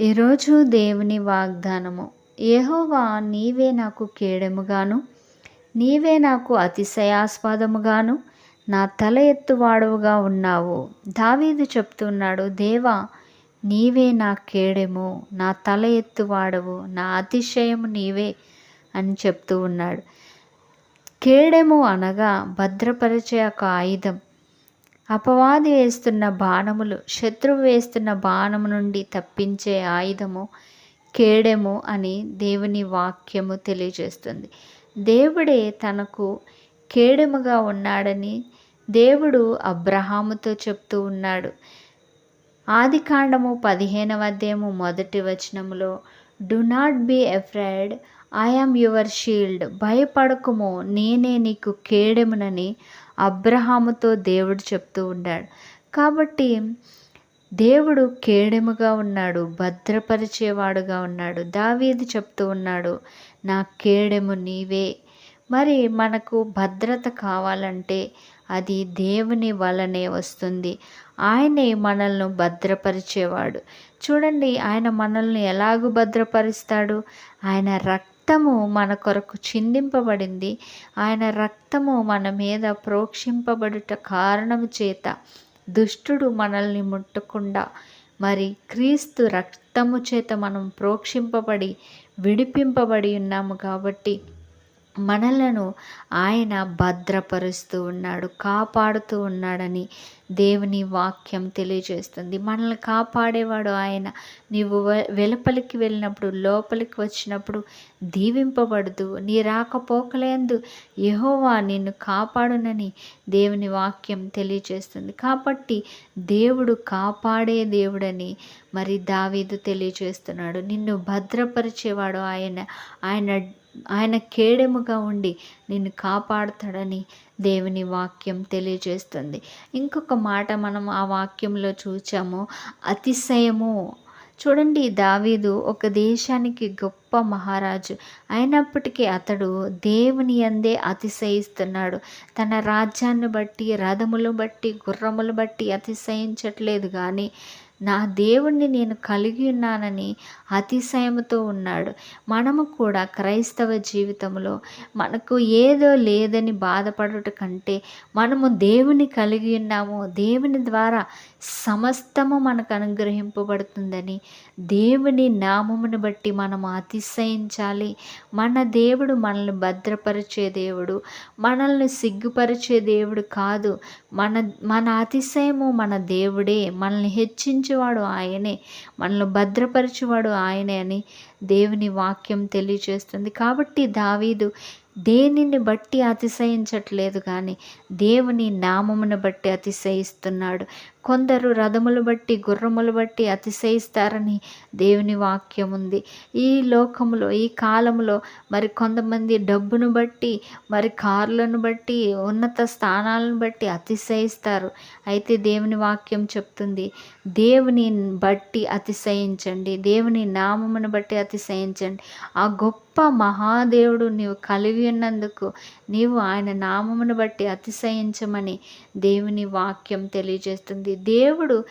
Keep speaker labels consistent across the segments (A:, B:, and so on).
A: ఈరోజు దేవుని వాగ్దానము. ఏహోవా నీవే నాకు కేడెముగాను నీవే నాకు అతిశయాస్పదముగాను నా తల ఎత్తువాడవుగా ఉన్నావు. దావీదు చెప్తున్నాడు దేవా నీవే నా కేడెము నా తల ఎత్తువాడవు నా అతిశయము నీవే అని చెప్తూ ఉన్నాడు. కేడెము అనగా భద్రపరిచే ఒక ఆయుధం. అపవాది వేస్తున్న బాణములు శత్రువు వేస్తున్న బాణము నుండి తప్పించే ఆయుధము కేడెము అని దేవుని వాక్యము తెలియజేస్తుంది. దేవుడే తనకు కేడెముగా ఉన్నాడని దేవుడు అబ్రహాముతో చెప్తూ ఉన్నాడు. ఆది కాండము పదిహేనవ అధ్యాయము మొదటి వచనములో do not be afraid I your shield భయపడకుము నేనే నీకు కేడెమునని అబ్రహాముతో దేవుడు చెప్తూ ఉన్నాడు కాబట్టి దేవుడు కేడెముగా ఉన్నాడు భద్రపరిచేవాడుగా ఉన్నాడు. దావీది చెప్తూ ఉన్నాడు నా కేడెము నీవే. మరి మనకు భద్రత కావాలంటే అది దేవుని వలనే వస్తుంది. ఆయనే మనల్ని భద్రపరిచేవాడు. చూడండి ఆయన మనల్ని ఎలాగూ భద్రపరుస్తాడు? ఆయన రక్తము మన కొరకు చిందింపబడింది. ఆయన రక్తము మన మీద ప్రోక్షింపబడుట కారణము చేత దుష్టుడు మనల్ని ముట్టకుండా. మరి క్రీస్తు రక్తము చేత మనం ప్రోక్షింపబడి విడిపింపబడి ఉన్నాము కాబట్టి మనలను ఆయన భద్రపరుస్తూ ఉన్నాడు కాపాడుతూ ఉన్నాడని దేవుని వాక్యం తెలియజేస్తుంది. మనల్ని కాపాడేవాడు ఆయన. నీవు వెలుపలికి వెళ్ళినప్పుడు లోపలికి వచ్చినప్పుడు దీవింపబడదు నీ రాకపోకలేందు యహోవా నిన్ను కాపాడునని దేవుని వాక్యం తెలియజేస్తుంది. కాబట్టి దేవుడు కాపాడే దేవుడని మరి దావీదు తెలియజేస్తున్నాడు. నిన్ను భద్రపరిచేవాడు ఆయన. ఆయన ఆయన కేడెముగా ఉండి నిన్ను కాపాడుతాడని దేవుని వాక్యం తెలియజేస్తుంది. ఇంకొక మాట మనం ఆ వాక్యంలో చూచాము. అతిశయము. చూడండి దావీదు ఒక దేశానికి గొప్ప మహారాజు. అయినప్పటికీ అతడు దేవుని అందే అతిశయిస్తున్నాడు. తన రాజ్యాన్ని బట్టి రథములు బట్టి గుర్రములు బట్టి అతిశయించట్లేదు కానీ నా దేవుణ్ణి నేను కలిగి ఉన్నానని అతిశయముతో ఉన్నాడు. మనము కూడా క్రైస్తవ జీవితంలో మనకు ఏదో లేదని బాధపడుట కంటే మనము దేవుని కలిగి ఉన్నాము. దేవుని ద్వారా సమస్తము మనకు అనుగ్రహింపబడుతుందని దేవుని నామమును బట్టి మనము అతిశయించాలి. మన దేవుడు మనల్ని భద్రపరిచే దేవుడు మనల్ని సిగ్గుపరిచే దేవుడు కాదు. మన మన అతిశయము మన దేవుడే. మనల్ని హెచ్చించేవాడు ఆయనే. మనల్ని భద్రపరిచేవాడు ఆయనే అని దేవుని వాక్యం తెలియజేస్తుంది కాబట్టి దావీదు దేనిని బట్టి అతిశయించట్లేదు కానీ దేవుని నామమును బట్టి అతిశయిస్తున్నాడు. కొందరు రథములు బట్టి గుర్రములు బట్టి అతిశయిస్తారని దేవుని వాక్యం ఉంది. ఈ లోకములో ఈ కాలంలో మరి కొంతమంది డబ్బును బట్టి మరి కార్లను బట్టి ఉన్నత స్థానాలను బట్టి అతిశయిస్తారు. అయితే దేవుని వాక్యం చెప్తుంది దేవుని బట్టి అతిశయించండి. దేవుని నామమును బట్టి అతిశయించండి. ఆ గొప్ప మహాదేవుడు నీవు కలిగి ఉన్నందుకు నీవు ఆయన నామమును బట్టి అతిశయించమని దేవుని వాక్యం తెలియజేస్తుంది. దేవుడు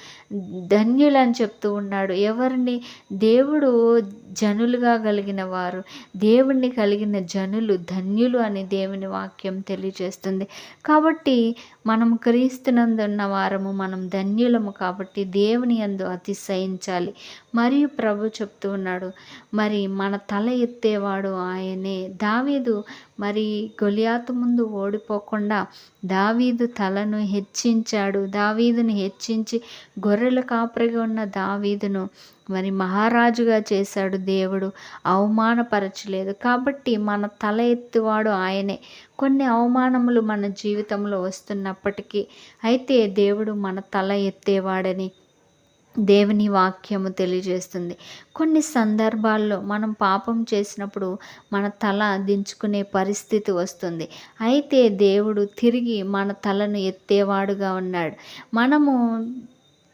A: ధన్యులని చెప్తూ ఉన్నాడు. ఎవరిని? దేవుడు జనులుగా కలిగిన వారు. దేవుణ్ణి కలిగిన జనులు ధన్యులు అని దేవుని వాక్యం తెలియజేస్తుంది. కాబట్టి మనం క్రీస్తునందున్న వారము మనం ధన్యులము కాబట్టి దేవుని అందు అతిశయించాలి. మరియు ప్రభు చెప్తూ ఉన్నాడు మరి మన తల ఎత్తేవాడు ఆయనే. దావీదు మరి గొలియాతు ముందు ఓడిపోకుండా దావీదు తలను హెచ్చించాడు. దావీదుని హెచ్చించి గొర్రెల కాపరిగా ఉన్న దావీదును మరి మహారాజుగా చేశాడు దేవుడు. అవమానపరచలేదు. కాబట్టి మన తల ఎత్తువాడు ఆయనే. కొన్ని అవమానములు మన జీవితంలో వస్తున్నప్పటికీ అయితే దేవుడు మన తల ఎత్తేవాడని దేవుని వాక్యము తెలియజేస్తుంది. కొన్ని సందర్భాల్లో మనం పాపం చేసినప్పుడు మన తల దించుకునే పరిస్థితి వస్తుంది. అయితే దేవుడు తిరిగి మన తలను ఎత్తేవాడుగా ఉన్నాడు. మనము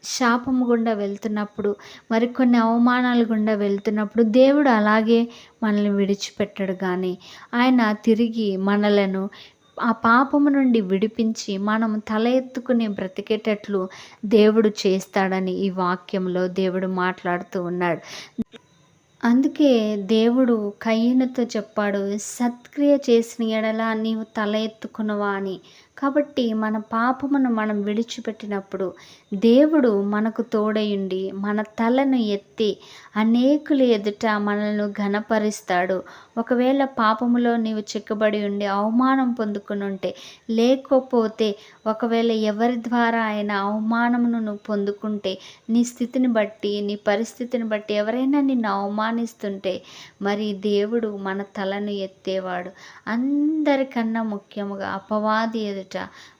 A: శాపం గుండా వెళ్తున్నప్పుడు మరికొన్ని అవమానాలు గుండా వెళ్తున్నప్పుడు దేవుడు అలాగే మనల్ని విడిచిపెట్టడు కానీ ఆయన తిరిగి మనలను ఆ పాపము నుండి విడిపించి మనం తల ఎత్తుకుని బ్రతికేటట్లు దేవుడు చేస్తాడని ఈ వాక్యంలో దేవుడు మాట్లాడుతూ ఉన్నాడు. అందుకే దేవుడు కయ్యనతో చెప్పాడు సత్క్రియ చేసిన ఎడలా నీవు తల ఎత్తుకునవా అని. కాబట్టి మన పాపమును మనం విడిచిపెట్టినప్పుడు దేవుడు మనకు తోడయుండి మన తలను ఎత్తి అనేకుల ఎదుట మనల్ని ఘనపరుస్తాడు. ఒకవేళ పాపములో నీవు చిక్కబడి ఉండి అవమానం పొందుకుని ఉంటే లేకపోతే ఒకవేళ ఎవరి ద్వారా ఆయన అవమానమును నువ్వు పొందుకుంటే నీ స్థితిని బట్టి నీ పరిస్థితిని బట్టి ఎవరైనా నిన్ను అవమానిస్తుంటే మరి దేవుడు మన తలను ఎత్తేవాడు. అందరికన్నా ముఖ్యముగా అపవాది ఎదుట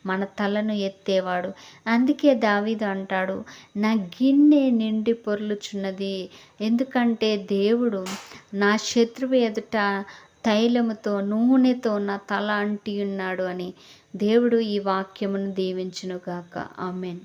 A: మన తలను ఎత్తేవాడు. అందుకే దావీదు అంటాడు నా గిన్నె నిండి పొర్లుచున్నది. ఎందుకంటే దేవుడు నా శత్రువు ఎదుట తైలముతో నూనెతో నా తల అంటి ఉన్నాడు అని దేవుడు ఈ వాక్యమును దీవించునుగాక. ఆమెన్.